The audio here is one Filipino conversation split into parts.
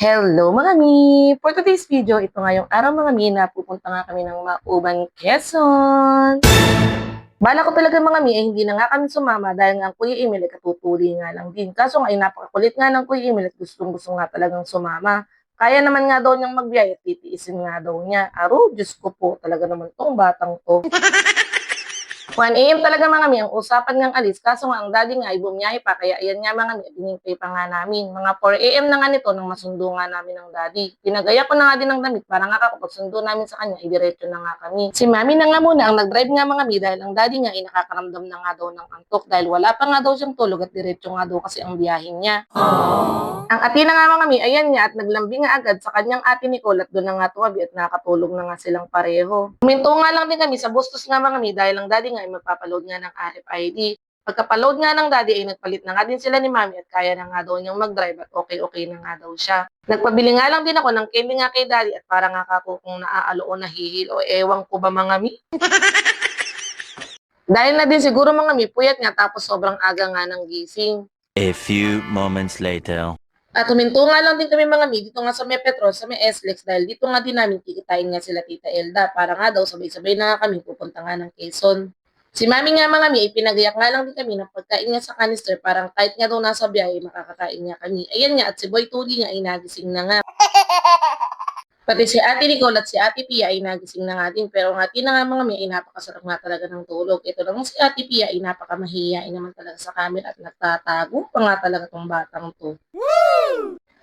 Hello mga mi! For today's video, ito nga yung araw mga mi na pupunta nga kami ng Mauban, Quezon. Bala ko talaga mga mi, eh, hindi na nga kami sumama dahil nga ang Kuya Emil ay katutuli nga lang din. Kaso nga ay napakakulit nga ng Kuya Emil at gustong gusto nga talagang sumama. Kaya naman nga daw niyang magbiyaya at titiisin nga daw niya. Aro, Diyos ko po, talaga naman tong batang to. 1 a.m. talaga mga mi, ang usapan ngang alis. Kaso nga ang daddy nga ay bumiyahe pa. Kaya ayan nga mga mi, binintay pa nga namin. Mga 4 a.m. na nga nito nang masundo nga namin ng daddy. Pinagaya ko na nga din ng damit para nga kapag sundo namin sa kanya, idiretso na nga kami. Si mami na nga muna ang nag-drive nga mga mi dahil ang daddy nga ay nakakaramdam na nga daw ng antok dahil wala pa nga daw siyang tulog at diretso nga daw kasi ang biyahin niya. Ang ati na nga mga mi, ayan nga at naglambing nga agad sa kanyang ate Nicole at doon na nga tuwabi at nakatulog na nga silang pareho. Huminto nga lang din kami sa bustos nga mga mi dahil ang daddy nga ay magpapaload nga ng RFID. Pagkapaload nga ng daddy ay nagpalit na nga din sila ni mami at kaya na nga daw niyang mag-drive at okay-okay na nga daw siya. Nagpabili nga lang din ako ng candy nga kay daddy at para nga kako kung naaalo o nahihil o ewan ko ba mga mi. Dahil na din siguro mga mi, puyat nga tapos sobrang aga nga ng gising. A few moments later. At huminto nga lang din kami mga mi dito nga sa may Petro, sa may SLEX dahil dito nga din namin kikitain nga sila Tita Elda para nga daw sabay-sabay na kami pupunta nga ng Quezon. Si Mami nga mga mi, ay pinagayak nga lang din kami ng pagkain nga sa canister parang kahit nga daw nasa biyahe makakakain nga kami. Ayan nga at si Boy Tuli nga ay nagising na nga. Pati si Ate Nicole at si Ate Pia ay nagising na nga din pero nga tina nga mga mi ay napakasarap nga talaga ng tulog. Ito lang si Ate Pia ay napakamahiyain naman talaga sa camera at nagtatago pa nga talaga tong batang to.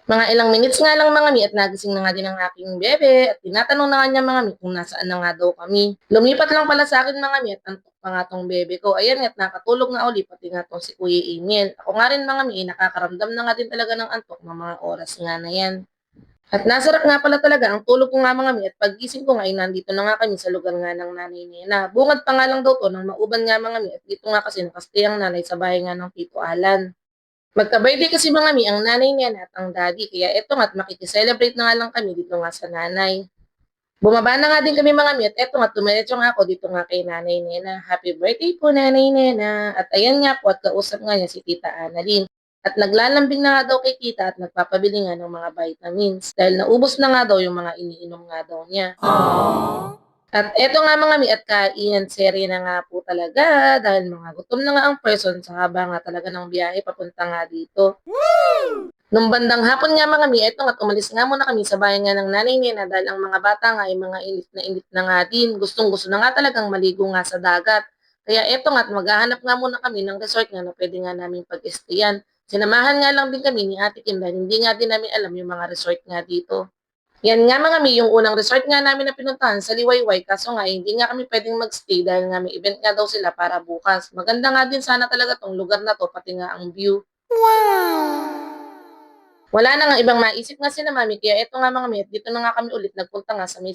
Mga ilang minutes nga lang mga mi at nagising na nga din ang aking bebe at tinatanong na nga niya mga mi kung nasaan na nga daw kami. Lumipat lang pala sa akin mga mi at antok pa nga tong bebe ko. Ayan at nakatulog nga uli pati nga tong si Kuya Emil. Ako nga rin mga mi nakakaramdam na nga din talaga ng antok ng mga oras nga na yan. At nasarap nga pala talaga ang tulog ko nga mga mi at pagising ko nga ay nandito na nga kami sa lugar nga ng nanay niya. Bungad pa nga lang daw to ng mauban nga mga mi at dito nga kasi nakastay ang nanay sa bahay nga ng Tito Alan. Magka-birthday kasi mga mi ang nanay niya at ang daddy. Kaya eto nga at makikiselebrate na nga lang kami dito nga sa nanay. Bumaba na nga din kami mga at eto nga tumiretso nga ako dito nga kay nanay Nena. Happy birthday po nanay Nena. At ayan nga po at kausap nga niya si tita Annalyn. At naglalambing na nga daw kay tita at nagpapabili nga ng mga vitamins. Dahil naubos na nga daw yung mga iniinom nga daw niya. At eto nga mga mi at kainan serye na nga po talaga dahil mga gutom na nga ang person sa haba nga talaga ng biyahe papunta nga dito. Nung bandang hapon nga mga mi, eto nga umalis nga muna kami sa bahay nga ng nanay niya na dahil ang mga bata nga ay mga init na init na nga din. Gustong gusto na nga talagang maligo nga sa dagat. Kaya eto nga at maghahanap nga muna kami ng resort nga na pwede nga namin pag-estayan. Sinamahan nga lang din kami ni Ate Kim dahil hindi nga din namin alam yung mga resort nga dito. Yan nga mga mi, yung unang resort nga namin na pinuntahan sa Liwayway, kaso nga hindi nga kami pwedeng magstay dahil nga may event nga daw sila para bukas. Maganda nga din sana talaga tong lugar na to, pati nga ang view. Wala na nga ibang maisip nga sila mami, kaya eto nga mga mi, at dito na nga kami ulit nagpunta nga sa may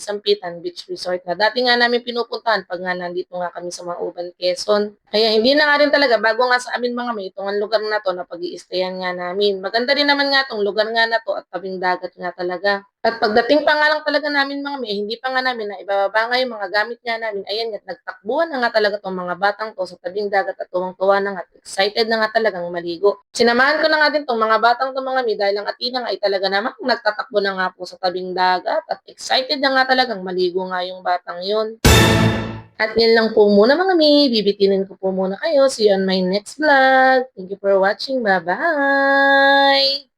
Beach Resort na dati nga namin pinupuntahan pag nga nandito nga kami sa Mauban, Quezon. Kaya hindi na nga rin talaga, bago nga sa amin mga mi, itong lugar na to na pag iistayan nga namin. Maganda rin naman nga tong lugar nga na to at tabing dagat nga talaga. At pagdating pa nga lang talaga namin mga eh, hindi pa nga namin na ibababa nga yung mga gamit nga namin. Ayan nga, nagtakbuhan na nga talaga tong mga batang to sa tabing dagat at tuwang-tuwa na nga. Excited na nga talagang maligo. Sinamahan ko na nga din tong mga batang to mga mi dahil ang atina nga ay talaga naman nagtatakbo na nga po sa tabing dagat at excited na nga talagang maligo nga yung batang yun. At yan lang po muna mga mi, bibitinin ko po muna kayo. See you on my next vlog. Thank you for watching. Bye-bye!